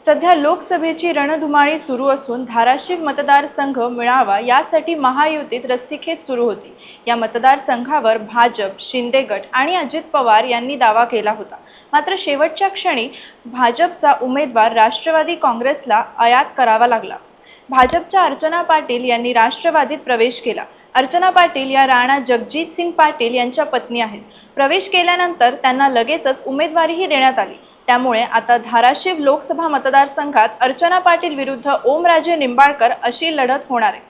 सध्या लोकसभेची रणधुमाळी सुरू असून धाराशिव मतदारसंघ मिळावा यासाठी महायुतीत रस्सीखेच सुरू होती. या मतदारसंघावर भाजप शिंदे गट आणि अजित पवार यांनी दावा केला होता. मात्र शेवटच्या क्षणी भाजपचा उमेदवार राष्ट्रवादी काँग्रेसला आयात करावा लागला. भाजपच्या अर्चना पाटील यांनी राष्ट्रवादीत प्रवेश केला. अर्चना पाटील या राणा जगजित सिंग पाटील यांच्या पत्नी आहेत. प्रवेश केल्यानंतर त्यांना लगेचच उमेदवारीही देण्यात आली. त्यामुळे आता धाराशिव लोकसभा मतदारसंघात अर्चना पाटील विरुद्ध ओमराजे निंबाळकर अशी लढत होणार आहे.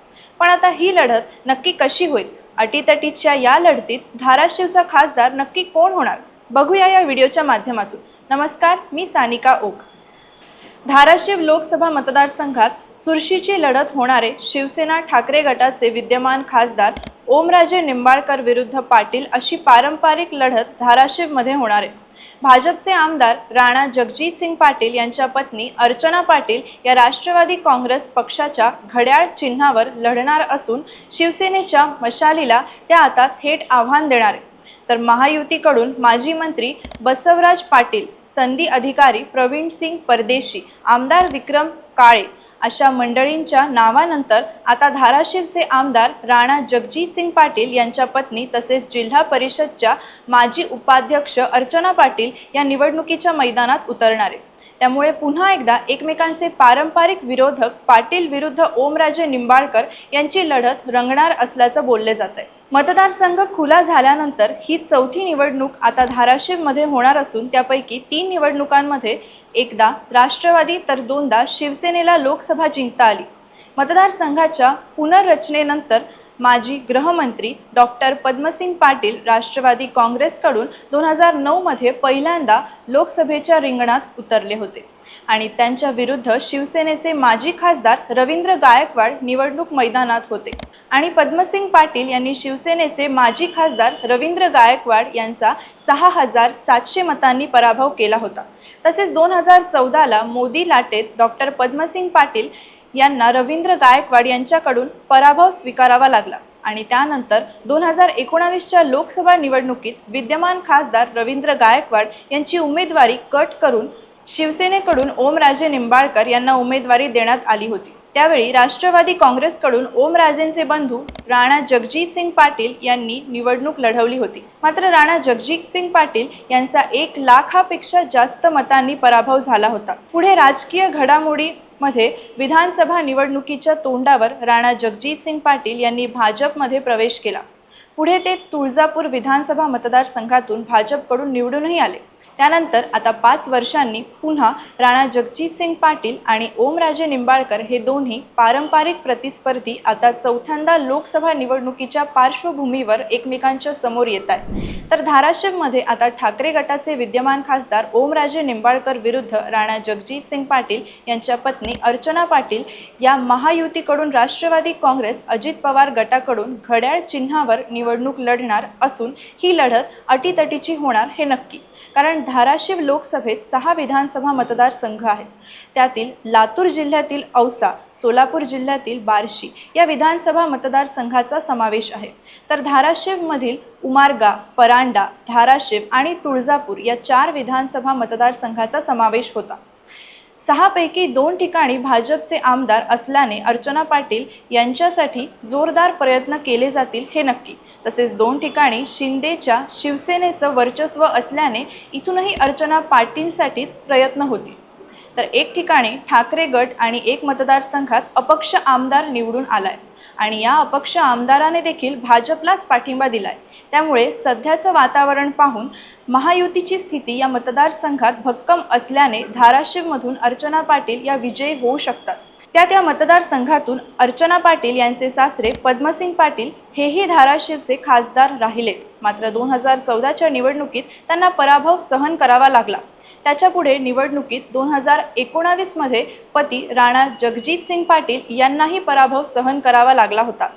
पण आता ही लढत नक्की कशी होईल? अटीतटीच्या या लढतीत धाराशिवचा खासदार नक्की कोण होणार? बघूया या व्हिडिओच्या माध्यमातून. नमस्कार मी सानिका ओक. धाराशिव लोकसभा मतदारसंघात चुरशीची लढत होणारे शिवसेना ठाकरे गटाचे विद्यमान खासदार ओमराजे निंबाळकर विरुद्ध पाटील अशी पारंपरिक लढत धाराशिवमध्ये होणार आहे. भाजपचे आमदार राणा जगजित सिंग पाटील यांच्या पत्नी अर्चना पाटील या राष्ट्रवादी काँग्रेस पक्षाच्या घड्याळ चिन्हावर लढणार असून शिवसेनेच्या मशालीला त्या आता थेट आव्हान देणार आहे. तर महायुतीकडून माजी मंत्री बसवराज पाटील संधी अधिकारी प्रवीण सिंग परदेशी आमदार विक्रम काळे अशा मंडळींच्या नावानंतर आता धाराशिवचे आमदार राणा जगजित सिंग पाटील यांच्या पत्नी तसेच जिल्हा परिषदच्या माजी उपाध्यक्ष अर्चना पाटील या निवडणुकीच्या मैदानात उतरणार आहेत. त्यामुळे पुन्हा एकदा एकमेकांचे पारंपरिक विरोधक पाटील विरुद्ध ओमराजे निंबाळकर यांची लढत रंगणार असल्याचं बोलले जात आहे. मतदारसंघ खुला झाल्यानंतर ही चौथी निवडणूक आता धाराशिवमध्ये होणार असून त्यापैकी तीन निवडणुकांमध्ये एकदा राष्ट्रवादी तर दोनदा शिवसेनेला लोकसभा जिंकता आली. मतदारसंघाच्या पुनर्रचनेनंतर माजी गृहमंत्री डॉक्टर पद्मसिंग पाटील राष्ट्रवादी काँग्रेसकडून दोन हजार नऊमध्ये पहिल्यांदा लोकसभेच्या रिंगणात उतरले होते. आणि त्यांच्या विरुद्ध शिवसेनेचे माजी खासदार रवींद्र गायकवाड निवडणूक मैदानात होते. आणि पद्मसिंग पाटील यांनी शिवसेनेचे माजी खासदार रवींद्र गायकवाड यांचा सहा हजार सातशे मतांनी पराभव केला होता. तसेच दोन हजार चौदाला मोदी लाटेत डॉक्टर पद्मसिंग पाटील यांना रवींद्र गायकवाड यांच्याकडून पराभव स्वीकारावा लागला. आणि त्यानंतर दोन हजार एकोणावीसच्या लोकसभा निवडणुकीत विद्यमान खासदार रवींद्र गायकवाड यांची उमेदवारी कट करून शिवसेनेकडून ओमराजे निंबाळकर यांना उमेदवारी देण्यात आली होती. त्यावेळी राष्ट्रवादी काँग्रेसकडून ओमराजेंचे बंधू राणा जगजित सिंग पाटील यांनी निवडणूक लढवली होती. मात्र राणा जगजित सिंग पाटील यांचा एक लाखापेक्षा जास्त मतांनी पराभव झाला होता. पुढे राजकीय घडामोडी मध्ये विधानसभा निवडणुकीच्या तोंडावर राणा जगजित सिंग पाटील यांनी भाजपमध्ये प्रवेश केला. पुढे ते तुळजापूर विधानसभा मतदारसंघातून भाजपकडून निवडूनही आले. त्यानंतर आता पाच वर्षांनी पुन्हा राणा जगजित सिंग पाटील आणि ओमराजे निंबाळकर हे दोन्ही पारंपरिक प्रतिस्पर्धी आता चौथ्यांदा लोकसभा निवडणुकीच्या पार्श्वभूमीवर एकमेकांच्या समोर येत आहेत. तर धाराशिवमध्ये आता ठाकरे गटाचे विद्यमान खासदार ओमराजे निंबाळकर विरुद्ध राणा जगजित सिंग पाटील यांच्या पत्नी अर्चना पाटील या महायुतीकडून राष्ट्रवादी काँग्रेस अजित पवार गटाकडून घड्याळ चिन्हावर निवडणूक लढणार असून ही लढत अटीतटीची होणार हे नक्की. कारण धाराशिव लोकसभेत सहा विधानसभा मतदारसंघ आहेत. त्यातील लातूर जिल्ह्यातील औसा सोलापूर जिल्ह्यातील बार्शी या विधानसभा मतदारसंघाचा समावेश आहे. तर धाराशिवमधील उमारगा परांडा धाराशिव आणि तुळजापूर या चार विधानसभा मतदारसंघाचा समावेश होता. सहापैकी दोन ठिकाणी भाजपचे आमदार असल्याने अर्चना पाटील यांच्यासाठी जोरदार प्रयत्न केले जातील हे नक्की. तसेच दोन ठिकाणी शिंदेच्या शिवसेनेचं वर्चस्व असल्याने इथूनही अर्चना पाटीलसाठीच प्रयत्न होतील. तर एक ठिकाणी ठाकरे गट आणि एक मतदारसंघात अपक्ष आमदार निवडून आलाय. आणि या अपक्ष आमदाराने देखील भाजपलाच पाठिंबा दिलाय. त्यामुळे सध्याचं वातावरण पाहून महायुतीची स्थिती या मतदारसंघात भक्कम असल्याने धाराशिवमधून अर्चना पाटील या विजयी होऊ शकतात. त्यात या मतदारसंघातून अर्चना पाटील यांचे सासरे पद्मसिंग पाटील हेही धाराशिवचे खासदार राहिलेत. मात्र दोन हजार चौदाच्या निवडणुकीत त्यांना पराभव सहन करावा लागला. त्याच्यापुढे निवडणुकीत दोन हजार एकोणावीसमध्ये पती राणा जगजित सिंग पाटील यांनाही पराभव सहन करावा लागला होता.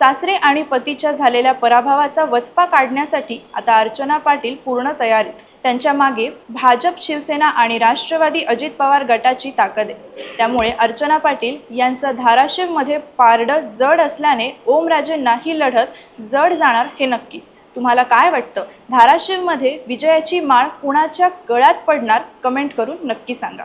सासरे आणि पतीच्या झालेल्या पराभवाचा वचपा काढण्यासाठी आता अर्चना पाटील पूर्ण तयारीत. त्यांच्या मागे भाजप शिवसेना आणि राष्ट्रवादी अजित पवार गटाची ताकद आहे. त्यामुळे अर्चना पाटील यांचं धाराशिवमध्ये पारडं जड असल्याने ओमराजेंना ही लढत जड जाणार हे नक्की. तुम्हाला काय वाटतं? धाराशिवमध्ये विजयाची माळ कुणाच्या गळ्यात पडणार? कमेंट करून नक्की सांगा.